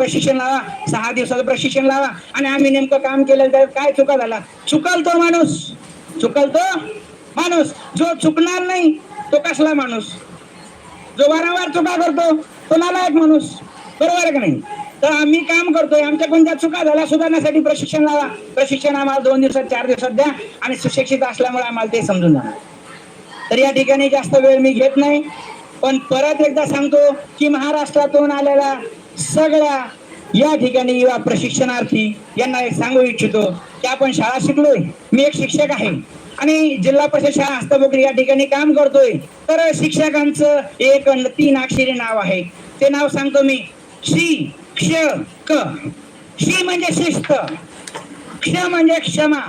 प्रशिक्षण लावा. सहा दिवसाचं प्रशिक्षण लावा. आणि आम्ही नेमकं काम केलं तर काय चुका झाला? चुकल तो माणूस. चुकल तो माणूस. जो चुकणार नाही तो कसला माणूस? जो वारंवार चुका करतो तो नालायक माणूस. बरोबर का नाही? तर आम्ही काम करतोय. आमच्या कोणत्या चुका झाल्या सुधारण्यासाठी प्रशिक्षण लावा. प्रशिक्षण आम्हाला दोन दिवसात चार दिवसात द्या आणि सुशिक्षित असल्यामुळे आम्हाला ते समजून जाणार. तर या ठिकाणी जास्त वेळ मी घेत नाही. पण परत एकदा सांगतो की महाराष्ट्रातून आलेला सगळ्या या ठिकाणी युवा प्रशिक्षणार्थी यांना एक सांगू इच्छितो की आपण शाळा शिकलोय मी एक शिक्षक आहे आणि जिल्हा परिषद शाळा हस्तबोकरी या ठिकाणी काम करतोय तर शिक्षकांचं एक तीन अक्षरी नाव आहे. ते नाव सांगतो मी. श्री क्ष क श्री म्हणजे शिस्त. क्ष म्हणजे क्षमा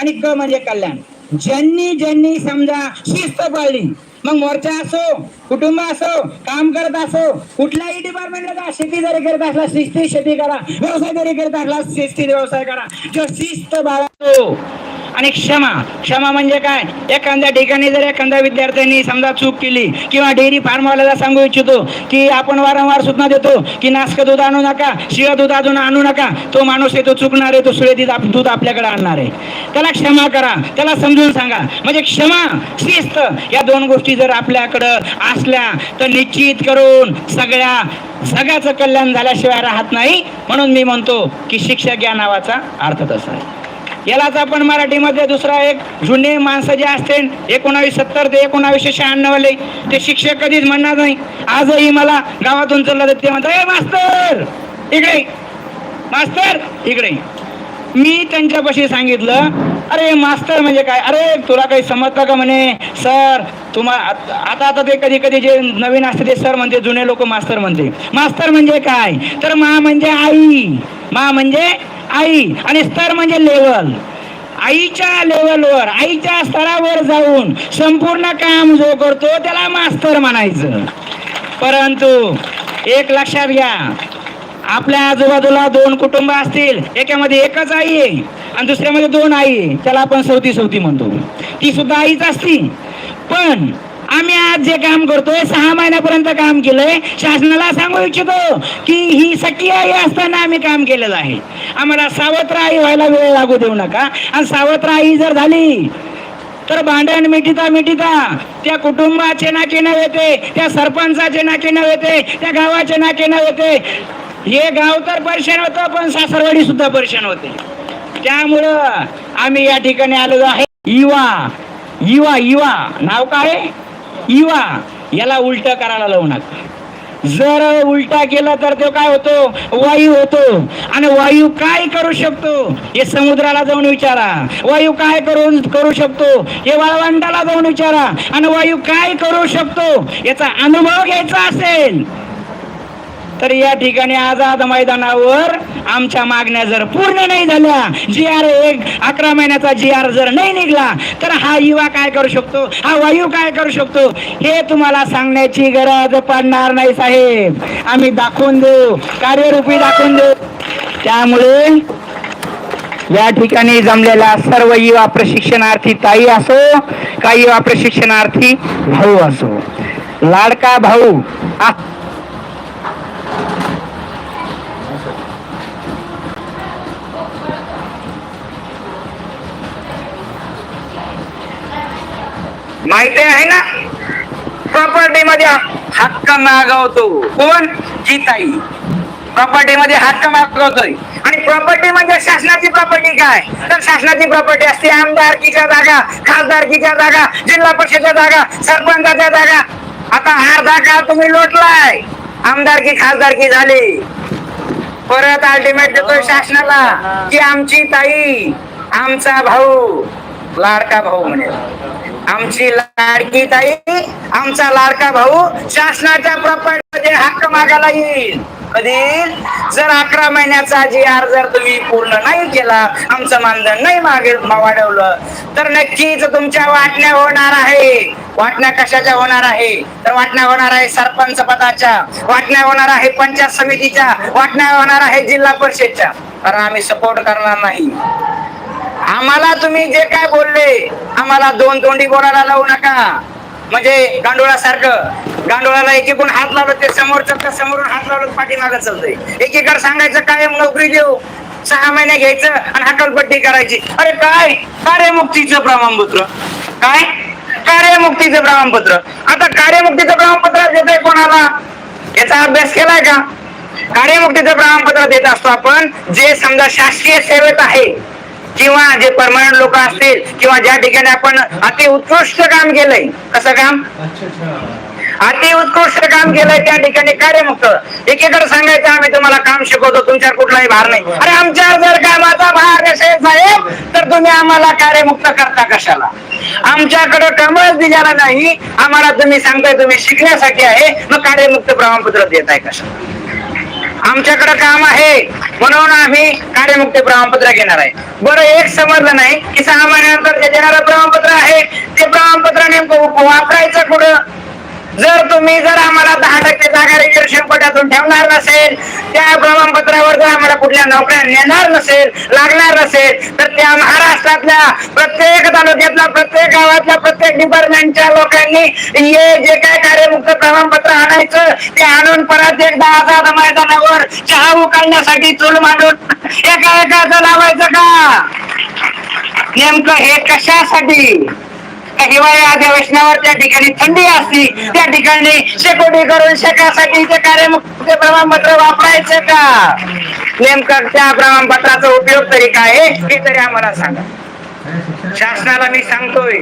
आणि क म्हणजे कल्याण. ज्यांनी ज्यांनी समजा शिस्त पाळली मग मोर्चा असो कुटुंब असो काम करत असो कुठल्याही डिपार्टमेंटला जा शेती जरी करत असला शिस्ती शेती करा व्यवसाय जरी करत असला शिस्ती व्यवसाय करा. जो शिस्त बाळगतो आणि क्षमा. क्षमा म्हणजे काय? एखाद्या ठिकाणी जर एखाद्या विद्यार्थ्यांनी समजा चूक केली किंवा डेअरी फार्मवाल्याला सांगू इच्छितो की आपण वारंवार सूचना देतो की नास्क दूध आणू नका शिळ दूध अजून आणू नका तो माणूस आहे तो चुकणार आहे तो सुळे दूध आप- दूध आपल्याकडे आणणार आहे. त्याला क्षमा करा. त्याला समजून सांगा. म्हणजे क्षमा शिस्त या दोन गोष्टी जर आपल्याकडं असल्या तर निश्चित करून सगळ्या सगळ्याचं कल्याण झाल्याशिवाय राहत नाही. म्हणून मी म्हणतो की शिक्षक या नावाचा अर्थ तसा आहे. यालाच आपण मराठीमध्ये दुसरा एक जुने माणसं जे असतील एकोणावीस सत्तर ते एकोणावीसशे शहाण्णवले ते शिक्षक कधीच म्हणणार नाही. आजही मला गावातून चाललं तर ते म्हणतात ए मास्तर इकडे मास्तर इकडे मी त्यांच्यापाशी सांगितलं अरे मास्तर म्हणजे काय? अरे तुला काही समजतं का? म्हणे सर तुम्हा आता आता ते कधी कधी जे नवीन असते ते सर म्हणते जुने लोक मास्तर म्हणते. मास्तर म्हणजे काय? तर मा म्हणजे आई. मा म्हणजे आई आणि स्तर म्हणजे लेवल. आईच्या लेवलवर आईच्या स्तरावर जाऊन संपूर्ण काम जो करतो त्याला मास्तर म्हणायचं. परंतु एक लक्षात घ्या आपल्या आजूबाजूला दोन कुटुंब असतील एकामध्ये एकच आई आहे आणि दुसऱ्यामध्ये दोन आई आहे त्याला आपण सवती सवती म्हणतो. ती सुद्धा आईच असती. पण आम्ही आज जे काम करतोय सहा महिन्यापर्यंत काम केलंय. शासनाला सांगू इच्छितो की ही सखी आई असताना आम्ही काम केलेलं आहे. आम्हाला सावत्र आई व्हायला वेळ लागू देऊ नका. आणि सावत्र आई जर झाली तर भांडण मिटिता मिटिता त्या कुटुंबाचे नाके नव्हे येते त्या सरपंचाचे नाके नव्हे येते त्या गावाचे नाके नव्हे येते. हे गाव तर परेशान होतं पण सासरवाडी सुद्धा परेशान होते. त्यामुळं आम्ही या ठिकाणी आलेलो आहे. युवा युवा युवा नाव काय? इवा याला उलट करायला लावू नका. जर उलटा केला तर तो काय होतो? वायू होतो. आणि वायू काय करू शकतो? हे समुद्राला जाऊन विचारा. वायू काय करून करू शकतो? हे वाळवंटाला जाऊन विचारा. आणि वायू काय करू शकतो? याचा अनुभव घ्यायचा असेल. तर या ठिकाणी आझाद मैदानावर आमच्या मागण्या जर पूर्ण नाही झाल्या जी आर एक अकरा महिन्याचा जी आर जर नाही निघला तर हा युवा काय करू शकतो? हा वायू काय करू शकतो? हे तुम्हाला सांगण्याची गरज पडणार नाही साहेब. आम्ही दाखवून देऊ. कार्यरूपी दाखवून देऊ. त्यामुळे या ठिकाणी जमलेला सर्व युवा प्रशिक्षणार्थी ताई असो का युवा प्रशिक्षणार्थी भाऊ असो. लाडका भाऊ माहिती आहे ना? प्रॉपर्टी मध्ये हक्क मागवतो. कोण? गीताई प्रॉपर्टी मध्ये हक्क मागवतोय. आणि प्रॉपर्टी म्हणजे शासनाची प्रॉपर्टी काय? तर शासनाची प्रॉपर्टी असते आमदारकीच्या जागा खासदारकीच्या जागा जिल्हा परिषदच्या जागा सरपंचाच्या जागा. आता अर्धा काळ तुम्ही लोटलाय. आमदारकी खासदारकी झाली. परत अल्टिमेट देतोय शासनाला की आमची ताई आमचा भाऊ लाडका भाऊ म्हणेल. आमची लाडकी ताई आमचा लाडका भाऊ शासनाच्या प्रॉपर्टीमध्ये हक्क मागायला येईल. कधी? जर अकरा महिन्याचा जी आर जर तुम्ही पूर्ण नाही केला आमचं मानधन नाही मागे वाढवलं तर नक्कीच तुमच्या वाटण्या होणार आहे. वाटण्या कशाच्या होणार आहे? तर वाटण्या होणार आहे सरपंच पदाच्या वाटण्या होणार आहे पंचायत समितीच्या वाटण्या होणार आहे जिल्हा परिषदच्या. कारण आम्ही सपोर्ट करणार नाही. आम्हाला तुम्ही जे काय बोलले आम्हाला दोन तोंडी बोलायला लावू नका. म्हणजे गांडोळासारखं. गांडोळाला एकीकडून हात लावलं ते समोर चालतं समोरून हात लावलं पाठीमागं चालतंय. एकीकडे सांगायचं काय नोकरी देऊ. सहा महिने घ्यायचं आणि हकलपट्टी करायची. अरे काय? कार्यमुक्तीचं प्रमाणपत्र. काय? कार्यमुक्तीचं प्रमाणपत्र. आता कार्यमुक्तीचं प्रमाणपत्र देत आहे कोणाला? याचा अभ्यास केलाय का? कार्यमुक्तीचं प्रमाणपत्र देत असतो आपण जे समजा शासकीय सेवेत आहे. किंवा जे परमनंट लोक असतील किंवा ज्या ठिकाणी आपण अति उत्कृष्ट काम केलंय कसं काम? अति उत्कृष्ट काम केलंय त्या ठिकाणी कार्यमुक्त. एकीकडे सांगायचं आम्ही तुम्हाला काम शिकवतो तुमच्यावर कुठलाही भार नाही. अरे आमच्यावर जर कामाचा भार असेल साहेब तर तुम्ही आम्हाला कार्यमुक्त करता कशाला? आमच्याकडे कामच दिलेला नाही आम्हाला तुम्ही सांगताय तुम्ही शिकण्यासाठी आहे मग कार्यमुक्त प्रमाणपत्र देत आहे कशाला? आमच्याकडे काम आहे. म्हणून आम्ही कार्यमुक्ती प्रमाणपत्र घेणार आहे. बरं एक समजलं नाही की सहा महिन्यानंतर जे देणारं प्रमाणपत्र आहे ते प्रमाणपत्र नेमकं वापरायचं कुठं? जर तुम्ही जर आम्हाला दहा टक्के जागा रिझर्वेशन पटातून ठेवणार नसेल त्या प्रमाणपत्रावर जर आम्हाला कुठल्या नोकऱ्या नेणार नसेल लागणार नसेल तर त्या महाराष्ट्रातल्या प्रत्येक तालुक्यातल्या प्रत्येक गावातल्या प्रत्येक डिपार्टमेंटच्या लोकांनी हे जे काय कार्यमुक्त प्रमाणपत्र आणायचं ते आणून परत एकदा आझाद मैदानावर चहा उकळण्यासाठी चूल मांडून एका एकाचं लावायचं का? नेमकं हे कशासाठी? का हिवाळी अधिवेशनावर त्या ठिकाणी थंडी असती त्या ठिकाणी शेकोटी करून शेकासाठी ते कार्यमुक्त प्रमाणपत्र वापरायचं का? नेमकं त्या प्रमाणपत्राचा उपयोग तरी काय आहे हे तरी आम्हाला सांगा. शासनाला मी सांगतोय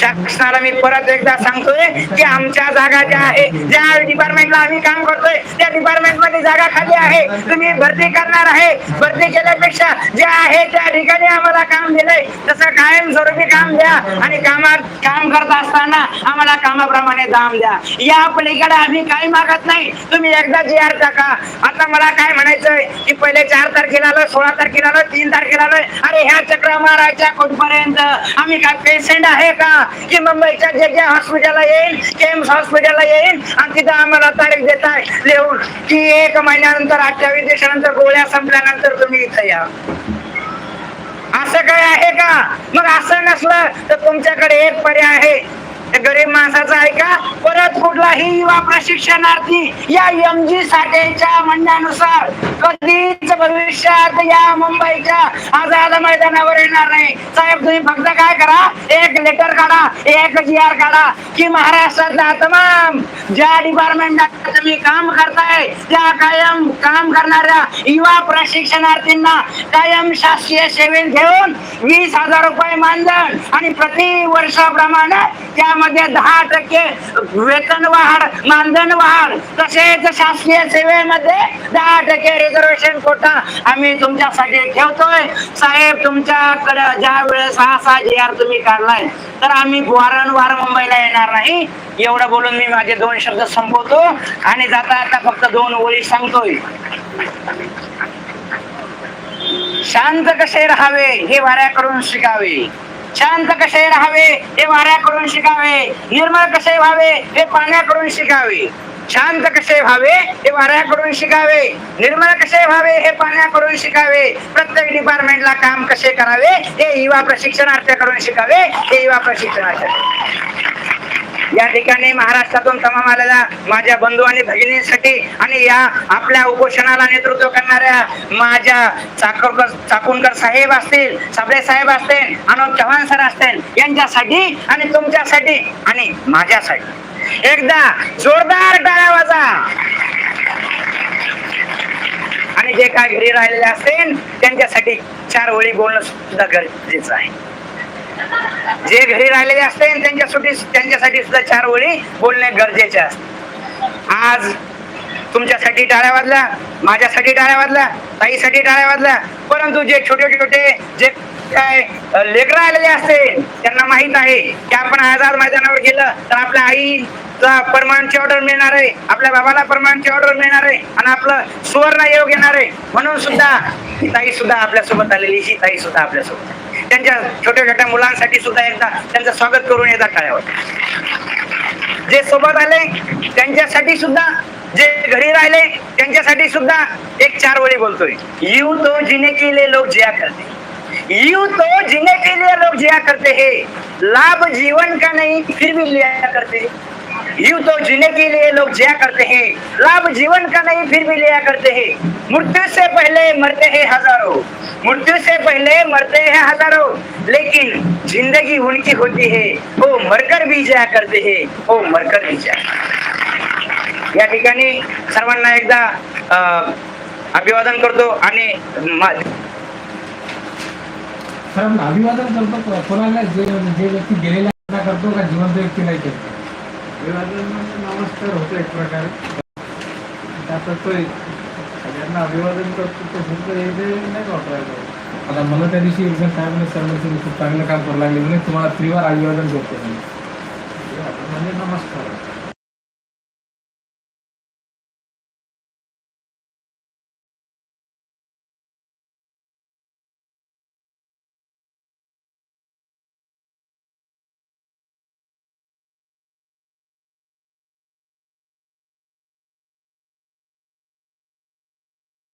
शासनाला मी परत एकदा सांगतोय की आमच्या जागा ज्या आहे ज्या डिपार्टमेंटला आम्ही काम करतोय त्या डिपार्टमेंटमध्ये जागा खाली आहे. तुम्ही भरती करणार आहे. भरती केल्यापेक्षा ज्या आहे त्या ठिकाणी आम्हाला काम दिलंय. तसं कायम स्वरूपी काम द्या आणि कामात काम करता असताना आम्हाला कामाप्रमाणे दाम द्या. या पलीकडे आम्ही काही मागत नाही. तुम्ही एकदा जी आर टाका. आता मला काय म्हणायचंय? की पहिले चार तारखेला आलो सोळा तारखेला आलो तीन तारखेला आलोय अरे ह्या चक्र मारायच्या कुठपर्यंत? आम्ही काय पेशंट आहे का? की मुंबईच्या जे जे हॉस्पिटलला येईल केम्स हॉस्पिटलला येईल आणि तिथं आम्हाला तारीख देत आहे लिहून की एक महिन्यानंतर अठ्ठावीस दिवसानंतर गोळ्या संपल्यानंतर तुम्ही इथं या. असं काय आहे का? मग असं नसलं तर तुमच्याकडे एक पर्याय आहे. गरीब माणसाचा आहे का? परत कुठलाही युवा प्रशिक्षणार्थी या एम जी साठेच्या म्हणण्यानुसार कधीच भविष्यात या मुंबईच्या आझाद मैदानावर येणार नाही. साहेब तुम्ही फक्त काय करा? एक लेटर काढा एक जी आर काढा की महाराष्ट्रातल्या तमाम ज्या डिपार्टमेंटात तुम्ही काम करताय त्या कायम काम करणाऱ्या युवा प्रशिक्षणार्थींना कायम शासकीय सेवेत घेऊन वीस हजार रुपये मानधन आणि प्रति वर्षाप्रमाणे त्यामध्ये दहा टक्के वेतन वाढ मानधन वाढ. तसेच शासकीय सेवेमध्ये दहा टक्के रिझर्वेशन कोटा आम्ही तुमच्यासाठी ठेवतोय. साहेब तुमच्याकडे ज्या वेळेस हा सहा जी आर तुम्ही काढलाय तर आम्ही वारंवार मुंबईला येणार नाही. एवढं बोलून मी माझे दोन शब्द संपवतो आणि जाता आता फक्त दोन ओळी सांगतोय. शांत कसे राहावे हे वाऱ्याकडून शिकावे. शांत कसे राहावे हे वाऱ्याकडून शिकावे निर्मळ कसे व्हावे हे पाण्याकडून शिकावे. शांत कसे व्हावे हे वाऱ्याकडून शिकावे निर्मळ कसे व्हावे हे पाण्याकडून शिकावे. प्रत्येक डिपार्टमेंटला काम कसे करावे हे युवा प्रशिक्षणार्थ्याकडून शिकावे हे युवा प्रशिक्षणार्थ या ठिकाणी महाराष्ट्रातून तमाम आलेल्या माझ्या बंधू आणि भगिनींसाठी आणि या आपल्या उपोषणाला नेतृत्व करणाऱ्या माझ्या चाकूरकर चाकूनकर साहेब असतील साबळे साहेब असतील अनुप चव्हाण सर असतील यांच्यासाठी आणि तुमच्यासाठी आणि माझ्यासाठी. एकदा जोरदार टाळ्या वाजा. आणि जे काय घरी राहिलेले असतील त्यांच्यासाठी चार ओळी बोलणं सुद्धा गरजेचं आहे. जे घरी राहिलेले असते त्यांच्यासाठी त्यांच्यासाठी सुद्धा चार ओळी बोलणे गरजेचे असते आज तुमच्यासाठी टाळ्या वाजल्या माझ्यासाठी टाळ्या वाजल्या ताईसाठी टाळ्या वाजल्या परंतु जे छोटे छोटे जे काय लेकरं आलेले असते त्यांना माहीत आहे की आपण आझाद मैदानावर गेलं तर आपल्या आईचा परमानची ऑर्डर मिळणार आहे आपल्या बाबाला परमानची ऑर्डर मिळणार आहे आणि आपलं सुवर्ण योग येणार आहे म्हणून सुद्धा ताई सुद्धा आपल्यासोबत आलेली ही ताई सुद्धा आपल्यासोबत आहे. त्यांच्या छोट्या छोट्या मुलांसाठी सुद्धा एकदा त्यांचं स्वागत करून येतात टाळ्यावर जे सोबत आले त्यांच्यासाठी सुद्धा जे घरी राहिले त्यांच्यासाठी सुद्धा एक चार वळी बोलतोय. यू तो जिने के लिए लोग जिया करते. येऊ तो जिने के लिए लोग जिया करते. हे लाभ जीवन का नहीं फिर भी लिया करते. यूं तो जीने के लिए लोग जिया करते हैं। लाभ जीवन का नहीं फिर भी लिया करते हैं। मृत्यु से पहले मरते हैं हजारों। मृत्यु से पहले मरते हैं हजारों। लेकिन जिंदगी उनकी होती है। वो मरकर भी जया करते हैं। वो मरकर भी जया या ठिकाणी सर्वांना एकदा अभिवादन करतो आणि अभिवादन करतो कोणाला जे व्यक्ती गेलेला करतो का? जिवंत व्यक्ती नाही करतो. अभिवादन म्हणजे नमस्कार होतो एक प्रकारे. आता तो सगळ्यांना अभिवादन करतो तो शब्द हे नाही वापरायला आता मला त्या दिवशी एकजण काय म्हणत सर म्हणजे खूप चांगलं काम करू लागले म्हणे तुम्हाला त्रिवार अभिवादन करतो म्हणे. म्हणजे नमस्कार.